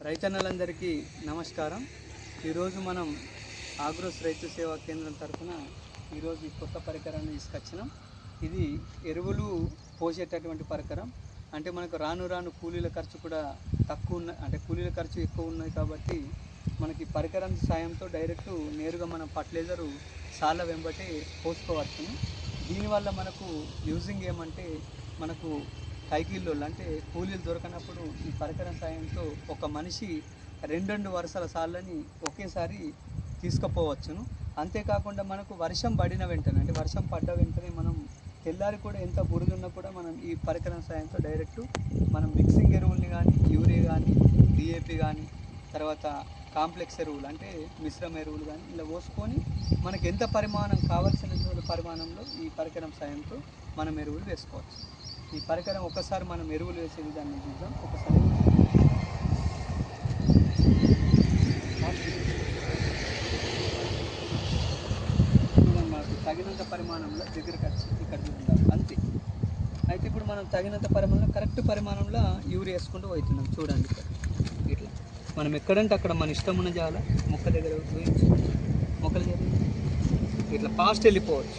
రైతన్నలందరికీ నమస్కారం. ఈరోజు మనం ఆగ్రోస్ రైతు సేవా కేంద్రం తరఫున ఈరోజు ఈ కొత్త పరికరాన్ని తీసుకొచ్చినాం. ఇది ఎరువులు పోసేటటువంటి పరికరం. అంటే మనకు రాను రాను కూలీల ఖర్చు కూడా తక్కువ ఉన్న అంటే కూలీల ఖర్చు ఎక్కువ ఉన్నది కాబట్టి మనకి పరికరం సాయంతో డైరెక్ట్ నేరుగా మనం ఫర్టిలైజరు సాళ్ళ వెంబటి పోసుకోవచ్చును. దీనివల్ల మనకు యూజింగ్ ఏమంటే మనకు కైకీళ్ళు అంటే కూలీలు దొరకనప్పుడు ఈ పరికరం సాయంతో ఒక మనిషి రెండు రెండు వరుసల సాళ్ళని ఒకేసారి తీసుకుపోవచ్చును. అంతేకాకుండా మనకు వర్షం పడిన వెంటనే అంటే వర్షం పడ్డ వెంటనే మనం తెల్లారి కూడా ఎంత బురదున్నా కూడా మనం ఈ పరికరం సాయంతో డైరెక్ట్ మనం మిక్సింగ్ ఎరువుల్ని కానీ యూరియా కానీ డిఏపి కానీ తర్వాత కాంప్లెక్స్ ఎరువులు అంటే మిశ్రమ ఎరువులు కానీ ఇలా పోసుకొని మనకి ఎంత పరిమాణం కావాల్సినటువంటి పరిమాణంలో ఈ పరికరం సాయంతో మనం ఎరువులు వేసుకోవచ్చు. ఈ పరికరం ఒకసారి మనం ఎరువులు వేసే విధాన్ని చూద్దాం. ఒకసారి మనకు తగినంత పరిమాణంలో దగ్గర ఖర్చు ఇక్కడ చూద్దాం. అంతే. అయితే ఇప్పుడు మనం తగినంత పరిమాణంలో కరెక్ట్ పరిమాణంలో యూరియా వేసుకుంటూ పోతున్నాం. చూడండి ఇక్కడ. మనం ఎక్కడంటే అక్కడ మన ఇష్టం ఉన్న జాల మొక్క దగ్గర పోయించి మొక్కల దగ్గర ఇట్లా ఫాస్ట్ వెళ్ళిపోవచ్చు.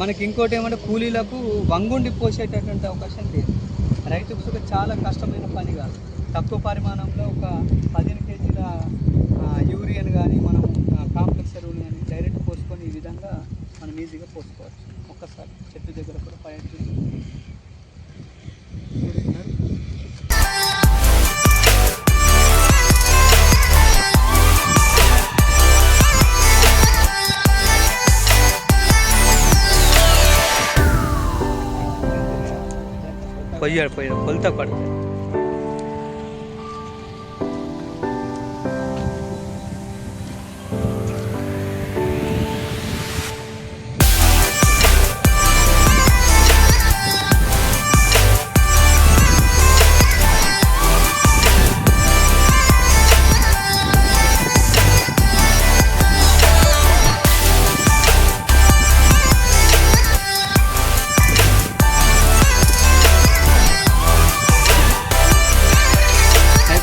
మనకి ఇంకోటి ఏమంటే కూలీలకు వంగుండి పోసేటటువంటి అవకాశం లేదు. రైతుకు కూడా చాలా కష్టమైన పని కాదు. తక్కువ పరిమాణంలో ఒక పదిహేను కేజీల యూరియన్ కానీ మనం కాంప్లెక్స్ ఎరువులు కానీ డైరెక్ట్ పోసుకొని ఈ విధంగా మనం ఈజీగా పోసుకోవచ్చు. ఒక్కసారి చెట్టు దగ్గర కూడా పైన પૈયળ પૈયળ બોલતા પડતા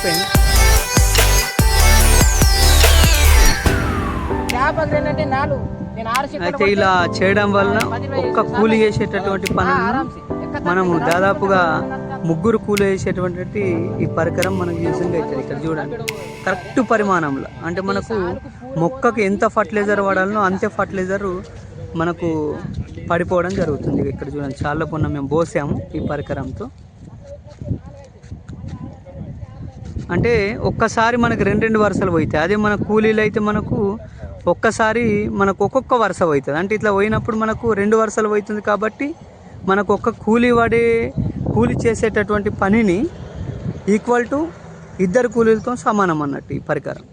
అయిపోయింది. అయితే ఇలా చేయడం వలన ఒక్క కూలి చేసేటటువంటి పనులను మనము దాదాపుగా ముగ్గురు కూలి చేసేటువంటి ఈ పరికరం మనకు యూజింగ్ అవుతుంది ఇక్కడ చూడండి. కరెక్ట్ పరిమాణంలో. అంటే మనకు మొక్కకు ఎంత ఫర్టిలైజర్ వాడాలనో అంతే ఫర్టిలైజర్ మనకు పడిపోవడం జరుగుతుంది. ఇక్కడ చూడండి చాలా పొన్న మేము పోసాము ఈ పరికరంతో. అంటే ఒక్కసారి మనకు రెండు రెండు వరుసలు పోతాయి. అదే మన కూలీలు అయితే మనకు ఒక్కసారి మనకు ఒక్కొక్క వరుస అవుతుంది అంటే ఇట్లా పోయినప్పుడు మనకు రెండు వరుసలు అవుతుంది కాబట్టి మనకు ఒక్క కూలీ వాడే కూలి చేసేటటువంటి పనిని ఈక్వల్ టు ఇద్దరు కూలీలతో సమానం అన్నట్టు ఈ పరికరం.